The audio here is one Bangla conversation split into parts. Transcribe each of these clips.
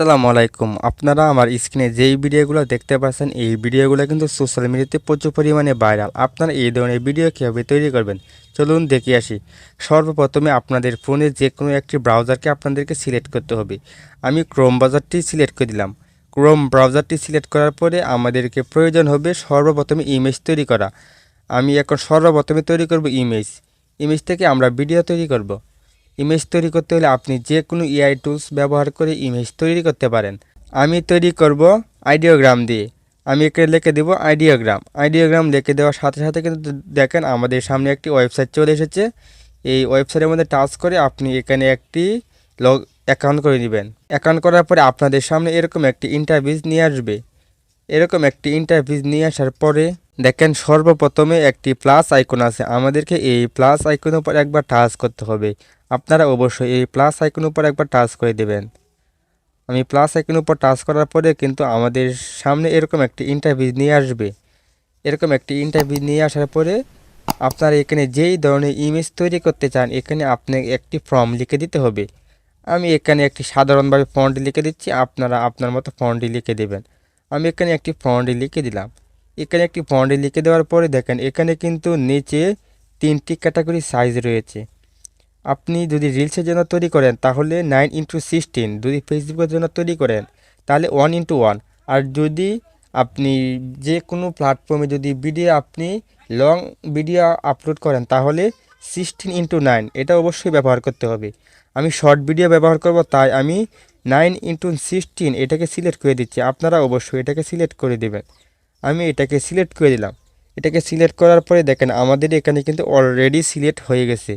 আসসালামু আলাইকুম। আপনারা আমার স্ক্রিনে যেই ভিডিওগুলো দেখতে পাচ্ছেন, এই ভিডিওগুলো কিন্তু সোশ্যাল মিডিয়াতে প্রচুর পরিমাণে ভাইরাল আপনারা এই ধরনের ভিডিও কীভাবে তৈরি করবেন? চলুন দেখে আসি। সর্বপ্রথমে আপনাদের ফোনে যে কোনো একটি ব্রাউজারকে আপনাদেরকে সিলেক্ট করতে হবে। আমি ক্রোম ব্রাউজারটি সিলেক্ট করে দিলাম। ক্রোম ব্রাউজারটি সিলেক্ট করার পরে আমাদেরকে প্রয়োজন হবে সর্বপ্রথমে ইমেজ তৈরি করা। আমি এখন সর্বপ্রথমে তৈরি করব ইমেজ ইমেজ থেকে আমরা ভিডিও তৈরি করব। ইমেজ তৈরি করতে হলে আপনি যে কোনো এআই টুলস ব্যবহার করে ইমেজ তৈরি করতে পারেন। আমি তৈরি করব আইডিওগ্রাম দিয়ে। আমি এখানে লিখে দেবো আইডিওগ্রাম আইডিওগ্রাম লিখে দেওয়ার সাথে সাথে কিন্তু দেখেন আমাদের সামনে একটি ওয়েবসাইট চলে এসেছে। এই ওয়েবসাইটের মধ্যে টাচ করে আপনি এখানে একটি লগ অ্যাকাউন্ট করে নেবেন। অ্যাকাউন্ট করার পরে আপনাদের সামনে এরকম একটি ইন্টারভিউ নিয়ে আসবে। এরকম একটি ইন্টারভিউ নিয়ে আসার পরে দেখেন, সর্বপ্রথমে একটি প্লাস আইকন আছে। আমাদেরকে এই প্লাস আইকনের উপর একবার টাচ করতে হবে। আপনারা অবশ্যই এই প্লাস আইকনের উপর একবার টাচ করে দেবেন। আমি প্লাস আইকনের উপর টাচ করার পরে কিন্তু আমাদের সামনে এরকম একটি ইন্টারভিউ নিয়ে আসবে। এরকম একটি ইন্টারভিউ নিয়ে আসার পরে আপনারা এখানে যেই ধরনের ইমেজ তৈরি করতে চান, এখানে আপনি একটি ফর্ম লিখে দিতে হবে। আমি এখানে একটি সাধারণভাবে ফন্ট লিখে দিচ্ছি, আপনারা আপনার মতো ফন্টটি লিখে দেবেন। আমি এখানে একটি ফন্টে লিখে দিলাম। এখানে একটি ফন্টে লিখে দেওয়ার পরে দেখেন, এখানে কিন্তু নিচে তিনটি ক্যাটাগরি সাইজ রয়েছে। আপনি যদি রিলসের জন্য তৈরি করেন, তাহলে নাইন ইন্টু সিক্সটিন যদি ফেসবুকের জন্য তৈরি করেন, তাহলে ওয়ান ইন্টু ওয়ান আর যদি আপনি যে কোনো প্ল্যাটফর্মে যদি ভিডিও আপনি লং ভিডিও আপলোড করেন, তাহলে সিক্সটিন ইন্টু নাইন এটা অবশ্যই ব্যবহার করতে হবে। আমি শর্ট ভিডিও ব্যবহার করব, তাই আমি নাইন ইন্টু সিক্সটিন এটাকে সিলেক্ট করে দিচ্ছি। আপনারা অবশ্যই এটাকে সিলেক্ট করে দেবেন। আমি এটাকে সিলেক্ট করে দিলাম। এটাকে সিলেক্ট করার পরে দেখেন আমাদের এখানে কিন্তু অলরেডি সিলেক্ট হয়ে গেছে।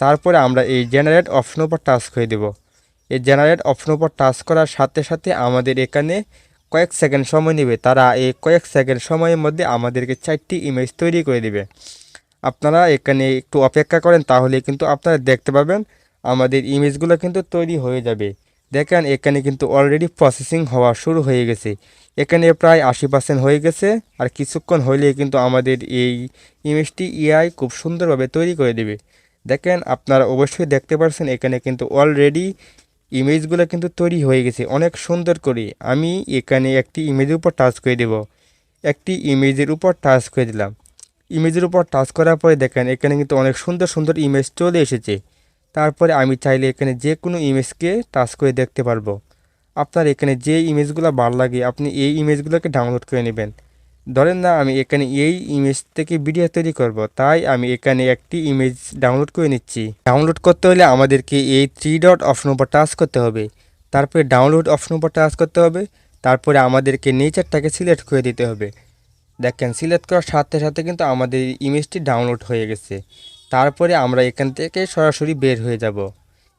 তারপরে আমরা এই জেনারেট অপশন উপর টাচ করে দেব। এই জেনারেট অপশন উপর টাচ করার সাথে সাথে আমাদের এখানে কয়েক সেকেন্ড সময় নেবে। তারা এই কয়েক সেকেন্ড সময়ের মধ্যে আমাদেরকে চারটি ইমেজ তৈরি করে দিবে। আপনারা এখানে একটু অপেক্ষা করেন, তাহলে কিন্তু আপনারা দেখতে পাবেন আমাদের ইমেজগুলো কিন্তু তৈরি হয়ে যাবে। দেখেন, এখানে কিন্তু অলরেডি প্রসেসিং হওয়া শুরু হয়ে গেছে। এখানে প্রায় আশি পার্সেন্ট হয়ে গেছে, আর কিছুক্ষণ হলেই কিন্তু আমাদের এই ইমেজটি ইআই খুব সুন্দরভাবে তৈরি করে দেবে। দেখেন, আপনারা অবশ্যই দেখতে পারছেন, এখানে কিন্তু অলরেডি ইমেজগুলো কিন্তু তৈরি হয়ে গেছে, অনেক সুন্দর করে। আমি এখানে একটি ইমেজের উপর টাচ করে দেব। একটি ইমেজের উপর টাচ করে দিলাম। ইমেজের উপর টাচ করার পরে দেখেন, এখানে কিন্তু অনেক সুন্দর সুন্দর ইমেজ চলে এসেছে। তারপরে আমি চাইলে এখানে যে কোনো ইমেজকে টাচ করে দেখতে পারব। আপনার এখানে যে ইমেজগুলো ভালো লাগে, আপনি এই ইমেজগুলোকে ডাউনলোড করে নেবেন। ধরেন না, আমি এখানে এই ইমেজ থেকে ভিডিও তৈরি করব, তাই আমি এখানে একটি ইমেজ ডাউনলোড করে নিচ্ছি। ডাউনলোড করতে হলে আমাদেরকে এই থ্রি ডট অপশন উপর টাচ করতে হবে। তারপরে ডাউনলোড অপশন উপর টাচ করতে হবে। তারপরে আমাদেরকে নেচারটাকে সিলেক্ট করে দিতে হবে। দেখেন, সিলেক্ট করার সাথে সাথে কিন্তু আমাদের ইমেজটি ডাউনলোড হয়ে গেছে। তারপরে আমরা এখান থেকে সরাসরি বের হয়ে যাব।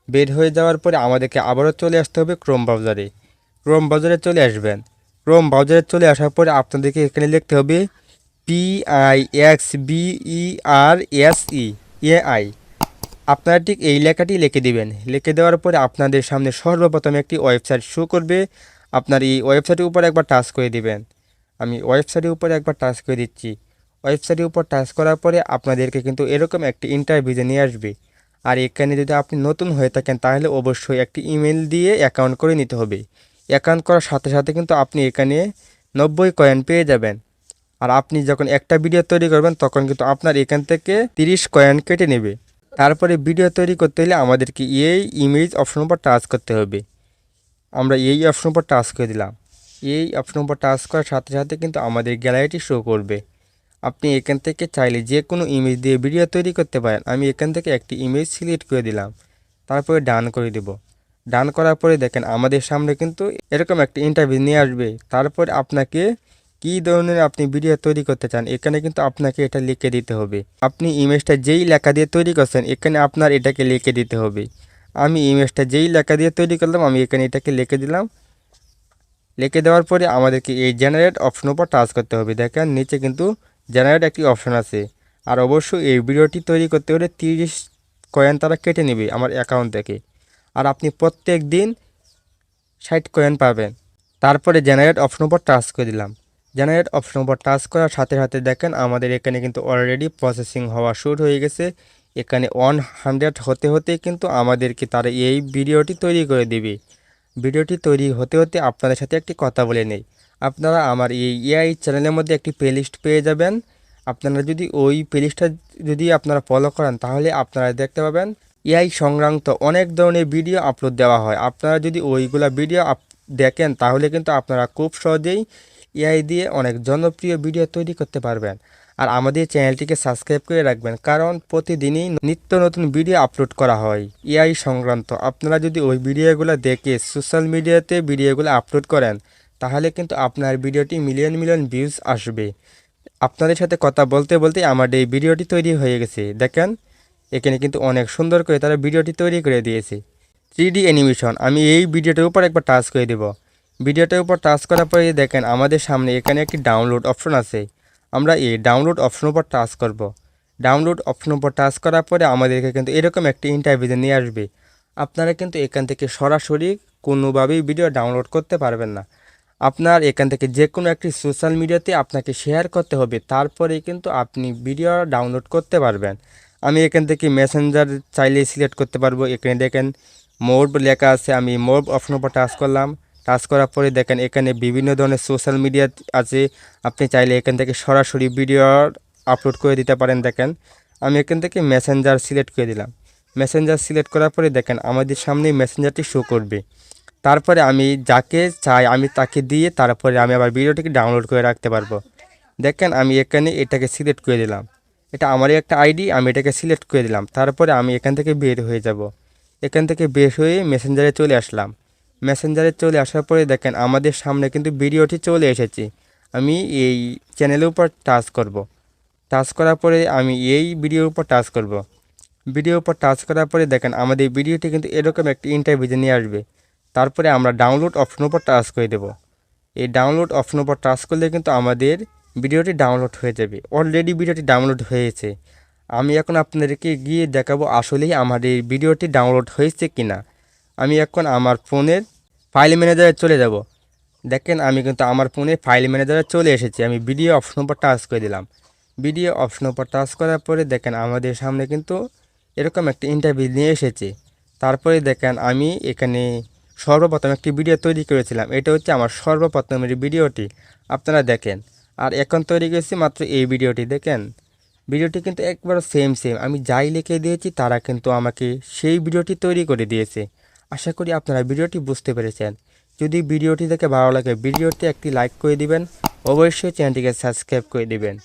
বের হয়ে যাওয়ার পরে আমাদেরকে আবারও চলে আসতে হবে ক্রোম ব্রাউজারে ক্রোম ব্রাউজারে চলে আসবেন। ক্রোম ব্রাউজারে চলে আসার পরে আপনাদেরকে এখানে লিখতে হবে P I X B E R S E A I আপনারা ঠিক এই লেখাটি লিখে দিবেন। লিখে দেওয়ার পরে আপনাদের সামনে সর্বপ্রথম একটি ওয়েবসাইট শো করবে। আপনার এই ওয়েবসাইটের উপর একবার টাচ করে দিবেন। আমি ওয়েবসাইটের উপর একবার টাচ করে দিচ্ছি। ওয়েবসাইটের উপর টাচ করার পরে আপনাদেরকে কিন্তু এরকম একটি ইন্টারভিউতে নিয়ে আসবে। আর এখানে যদি আপনি নতুন হয়ে থাকেন, তাহলে অবশ্যই একটি ইমেল দিয়ে অ্যাকাউন্ট করে নিতে হবে। অ্যাকাউন্ট করার সাথে সাথে কিন্তু আপনি এখানে নব্বই কয়েন পেয়ে যাবেন। আর আপনি যখন একটা ভিডিও তৈরি করবেন, তখন কিন্তু আপনার এখান থেকে তিরিশ কয়েন কেটে নেবে। তারপরে ভিডিও তৈরি করতে হলে আমাদেরকে এই ইমেজ অপশন উপর টাচ করতে হবে। আমরা এই অপশন উপর টাচ করে দিলাম। এই অপশন উপর টাচ করার সাথে সাথে কিন্তু আমাদের গ্যালারিটি শো করবে। আপনি এখান থেকে চাইলে যে কোনো ইমেজ দিয়ে ভিডিও তৈরি করতে পারেন। আমি এখান থেকে একটি ইমেজ সিলেক্ট করে দিলাম। তারপরে ডান করে দেব। ডান করার পরে দেখেন আমাদের সামনে কিন্তু এরকম একটা ইন্টারভিউ নিয়ে আসবে। তারপরে আপনাকে কী ধরনের আপনি ভিডিও তৈরি করতে চান, এখানে কিন্তু আপনাকে এটা লিখে দিতে হবে। আপনি ইমেজটা যেই লেখা দিয়ে তৈরি করছেন, এখানে আপনার এটাকে লিখে দিতে হবে। আমি ইমেজটা যেই লেখা দিয়ে তৈরি করলাম, আমি এখানে এটাকে লিখে দিলাম। লিখে দেওয়ার পরে আমাদেরকে এই জেনারেট অপশন উপর টাচ করতে হবে। দেখেন নিচে কিন্তু জেনারেট একটি অপশন আছে। আর অবশ্যই এই ভিডিওটি তৈরি করতে হলে তিরিশ কয়েন তারা কেটে নেবে আমার অ্যাকাউন্ট থেকে। আর আপনি প্রত্যেক দিন ষাট কয়েন পাবেন। তারপরে জেনারেট অপশন উপর টাচ করে দিলাম। জেনারেট অপশন উপর টাচ করার সাথে সাথে দেখেন আমাদের এখানে কিন্তু অলরেডি প্রসেসিং হওয়া শুরু হয়ে গেছে। এখানে ওয়ান হান্ড্রেড হতে হতে কিন্তু আমাদেরকে তারা এই ভিডিওটি তৈরি করে দেবে। ভিডিওটি তৈরি হতে হতে আপনাদের সাথে একটি কথা বলে নেই। আপনারা আমার এই এআই চ্যানেলের মধ্যে একটি প্লেলিস্ট পেয়ে যাবেন। আপনারা যদি ওই প্লেলিস্টটা যদি আপনারা ফলো করেন, তাহলে আপনারা দেখতে পাবেন এআই সংক্রান্ত অনেক ধরনের ভিডিও আপলোড দেওয়া হয়। আপনারা যদি ওইগুলা ভিডিও দেখেন, তাহলে কিন্তু আপনারা খুব সহজেই এআই দিয়ে অনেক জনপ্রিয় ভিডিও তৈরি করতে পারবেন। আর আমাদের চ্যানেলটিকে সাবস্ক্রাইব করে রাখবেন, কারণ প্রতিদিনই নিত্য নতুন ভিডিও আপলোড করা হয় এআই সংক্রান্ত। আপনারা যদি ওই ভিডিওগুলো দেখে সোশ্যাল মিডিয়াতে ভিডিওগুলো আপলোড করেন তাহলে কিন্তু আপনার ভিডিওটি মিলিয়ন মিলিয়ন ভিউজ আসবে। আপনাদের সাথে কথা বলতে বলতে আমার এই ভিডিওটি তৈরি হয়ে গেছে। দেখেন, এখানে কিন্তু অনেক সুন্দর করে তারা ভিডিওটি তৈরি করে দিয়েছে। থ্রি অ্যানিমেশন আমি এই ভিডিওটার উপর একবার টাচ করে দেব। ভিডিওটার উপর টাচ করার পরে দেখেন, আমাদের সামনে এখানে একটি ডাউনলোড অপশন আছে। আমরা এই ডাউনলোড অপশন উপর টাচ করব। ডাউনলোড অপশন উপর টাচ করার পরে আমাদেরকে কিন্তু এরকম একটি ইন্টারভিউ নিয়ে আসবে। আপনারা কিন্তু এখান থেকে সরাসরি কোনোভাবেই ভিডিও ডাউনলোড করতে পারবেন না। আপনার এখান থেকে যে কোনো একটি সোশ্যাল মিডিয়াতে আপনাকে শেয়ার করতে হবে, তারপরে কিন্তু আপনি ভিডিও ডাউনলোড করতে পারবেন। আমি এখান থেকে মেসেঞ্জার চাইলে সিলেক্ট করতে পারব। এখানে দেখেন, মোড লেখা আছে, আমি মোড অপশন উপর টাচ করলাম। টাচ করার পরে দেখেন, এখানে বিভিন্ন ধরনের সোশ্যাল মিডিয়া আছে। আপনি চাইলে এখান থেকে সরাসরি ভিডিও আপলোড করে দিতে পারেন। দেখেন, আমি এখান থেকে মেসেঞ্জার সিলেক্ট করে দিলাম। মেসেঞ্জার সিলেক্ট করার পরে দেখেন, আমাদের সামনে মেসেঞ্জারটি শো করবে। তারপরে আমি যাকে চাই আমি তাকে দিয়ে তারপরে আমি আবার ভিডিওটিকে ডাউনলোড করে রাখতে পারব। দেখেন আমি এখানে এটাকে সিলেক্ট করে দিলাম। এটা আমারই একটা আইডি আমি এটাকে সিলেক্ট করে দিলাম। তারপরে আমি এখান থেকে বের হয়ে যাব। এখান থেকে বের হয়ে মেসেঞ্জারে চলে আসলাম। মেসেঞ্জারে চলে আসার পরে দেখেন আমাদের সামনে কিন্তু ভিডিওটি চলে এসেছে। আমি এই চ্যানেলের উপর টাচ করব। টাচ করার পরে আমি এই ভিডিওর উপর টাচ করব। ভিডিওর উপর টাচ করার পরে দেখেন আমাদের ভিডিওটি কিন্তু এরকম একটি ইন্টারভিউ নিয়ে আসবে। তারপরে আমরা ডাউনলোড অপশন উপর টাচ করে দেব। এই ডাউনলোড অপশন উপর টাচ করলে কিন্তু আমাদের ভিডিওটি ডাউনলোড হয়ে যাবে। অলরেডি ভিডিওটি ডাউনলোড হয়েছে। আমি এখন আপনাদেরকে গিয়ে দেখাবো আসলেই আমার এই ভিডিওটি ডাউনলোড হয়েছে কি না আমি এখন আমার ফোনের ফাইল ম্যানেজারে চলে যাব। দেখেন আমি কিন্তু আমার ফোনে ফাইল ম্যানেজারে চলে এসেছি। আমি ভিডিও অপশন উপর টাচ করে দিলাম। ভিডিও অপশন উপর টাচ করার পরে দেখেন আমাদের সামনে কিন্তু এরকম একটা ইন্টারভিউ নিয়ে এসেছে। তারপরে দেখেন আমি এখানে সর্বপ্রথম একটি ভিডিও তৈরি করেছিলাম। এটা হচ্ছে আমার সর্বপ্রথমের ভিডিওটি। আপনারা দেখেন। আর এখন তৈরি করেছি মাত্র এই ভিডিওটি, দেখেন। ভিডিওটি কিন্তু একবার সেম সেম আমি যাই লিখে দিয়েছি, তারা কিন্তু আমাকে সেই ভিডিওটি তৈরি করে দিয়েছে। আশা করি আপনারা ভিডিওটি বুঝতে পেরেছেন। যদি ভিডিওটি দেখে ভালো লাগে ভিডিওটি একটি লাইক করে দিবেন। অবশ্যই চ্যানেলটিকে সাবস্ক্রাইব করে দিবেন।